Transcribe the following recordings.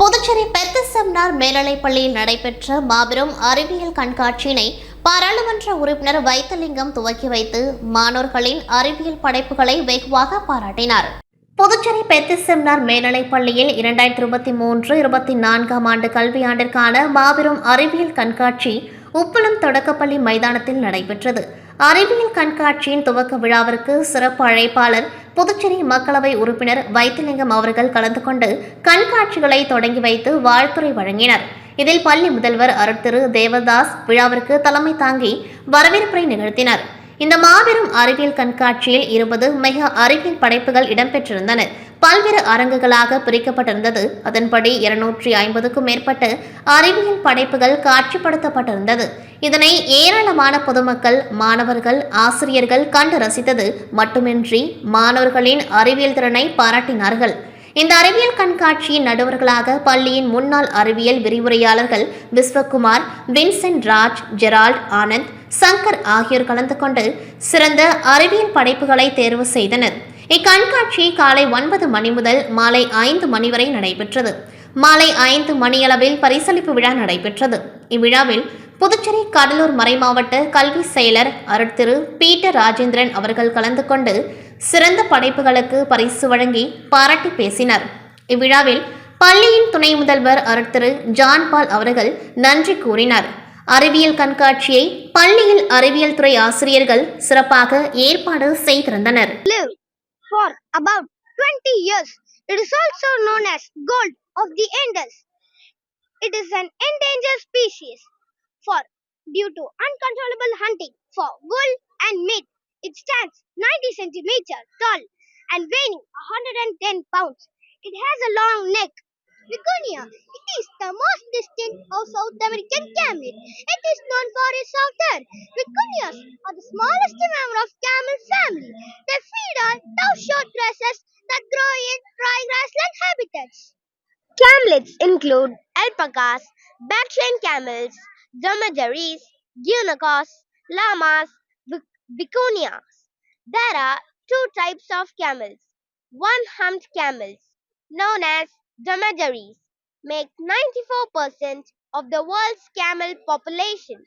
புதுச்சேரி பெத்த செம்னார் மேல்நிலைப் பள்ளியில் நடைபெற்ற மாபெரும் அறிவியல் கண்காட்சியினை பாராளுமன்ற உறுப்பினர் வைத்தலிங்கம் துவக்கி வைத்து மாணவர்களின் அறிவியல் படைப்புகளை வெகுவாக பாராட்டினார். புதுச்சேரி பெத்த செம்னார் மேல்நிலைப் பள்ளியில் இரண்டாயிரத்தி இருபத்தி மூன்று இருபத்தி நான்காம் ஆண்டு கல்வியாண்டிற்கான மாபெரும் அறிவியல் கண்காட்சி உப்பளம் தொடக்கப்பள்ளி மைதானத்தில் நடைபெற்றது. அறிவியல் கண்காட்சியின் துவக்க விழாவிற்கு சிறப்பு அழைப்பாளர் புதுச்சேரி மக்களவை உறுப்பினர் வைத்திலிங்கம் அவர்கள் கலந்து கொண்டு கண்காட்சிகளை தொடங்கி வைத்து வாழ்த்துரை வழங்கினர். இதில் பள்ளி முதல்வர் அருட்திரு தேவதாஸ் விழாவிற்கு தலைமை தாங்கி வரவேற்பை நிகழ்த்தினர். இந்த மாபெரும் அறிவியல் கண்காட்சியில் இருபது மிக அறிவியல் படைப்புகள் இடம்பெற்றிருந்தன. பல்வேறு அரங்குகளாக பிரிக்கப்பட்டிருந்தது. அதன்படி இருநூற்றி ஐம்பதுக்கும் மேற்பட்ட அறிவியல் படைப்புகள் காட்சிப்படுத்தப்பட்டிருந்தது. இதனை ஏராளமான பொதுமக்கள் மாணவர்கள் ஆசிரியர்கள் கண்டு ரசித்தது. மட்டுமின்றி மாணவர்களின் அறிவியல் திறனை பாராட்டினார்கள். இந்த அறிவியல் கண்காட்சியின் நடுவர்களாக பள்ளியின் முன்னாள் அறிவியல் விரிவுரையாளர்கள் விஸ்வகுமார் வின்சென்ட் ராஜ் ஜெரால்ட் ஆனந்த் சங்கர் ஆகியோர் கலந்து கொண்டு சிறந்த அறிவியல் படைப்புகளை தேர்வு செய்தனர். இக்கண்காட்சி காலை ஒன்பது மணி முதல் மாலை ஐந்து மணி வரை நடைபெற்றது. மாலை ஐந்து மணியளவில் பரிசளிப்பு விழா நடைபெற்றது. இவ்விழாவில் புதுச்சேரி கடலூர் மறைமாவட்ட கல்வி செயலர் அருட்திரு பீட்டர் ராஜேந்திரன் அவர்கள் கலந்து கொண்டு சிறந்த படைப்புகளுக்கு பரிசு வழங்கி பாராட்டி பேசினார். இவ்விழாவில் பள்ளியின் துணை முதல்வர் அருட்திரு ஜான் பால் அவர்கள் நன்றி கூறினார். அறிவியல் கண்காட்சியை பள்ளியில் அறிவியல் துறை ஆசிரியர்கள் சிறப்பாக ஏற்பாடு செய்திருந்தனர். For about 20 years. It is also known as gold of the Andes. It is an endangered species for due to uncontrollable hunting for wool and meat. It stands 90 centimeter tall and weighing 110 pounds. It has a long neck. Vicuña. It is the most distant of South American camel. It is soft hair. Vicuñas are the smallest member of camel family. They feed on tough short grasses that grow in dry grassland habitats. Camelids include alpacas, Bactrian camels, dromedaries, guanacos, llamas, vic- vicunias. There are two types of camels. One-humped camels, known as dromedaries, make 94% of the world's camel population.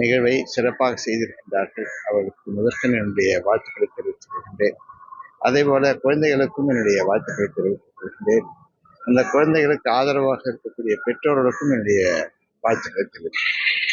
நிகழ்வை சிறப்பாக செய்திருக்கின்றார்கள். அவர்களுக்கு முதற்கன் என்னுடைய வாழ்த்துக்களை தெரிவித்துக் கொள்கின்றேன் அதே போல குழந்தைகளுக்கும் என்னுடைய வாழ்த்துக்களை தெரிவித்துக் கொள்கின்றேன் அந்த குழந்தைகளுக்கு ஆதரவாக இருக்கக்கூடிய பெற்றோர்களுக்கும் என்னுடைய வாழ்த்துக்களை தெரிவித்துக் கொள்கிறேன்.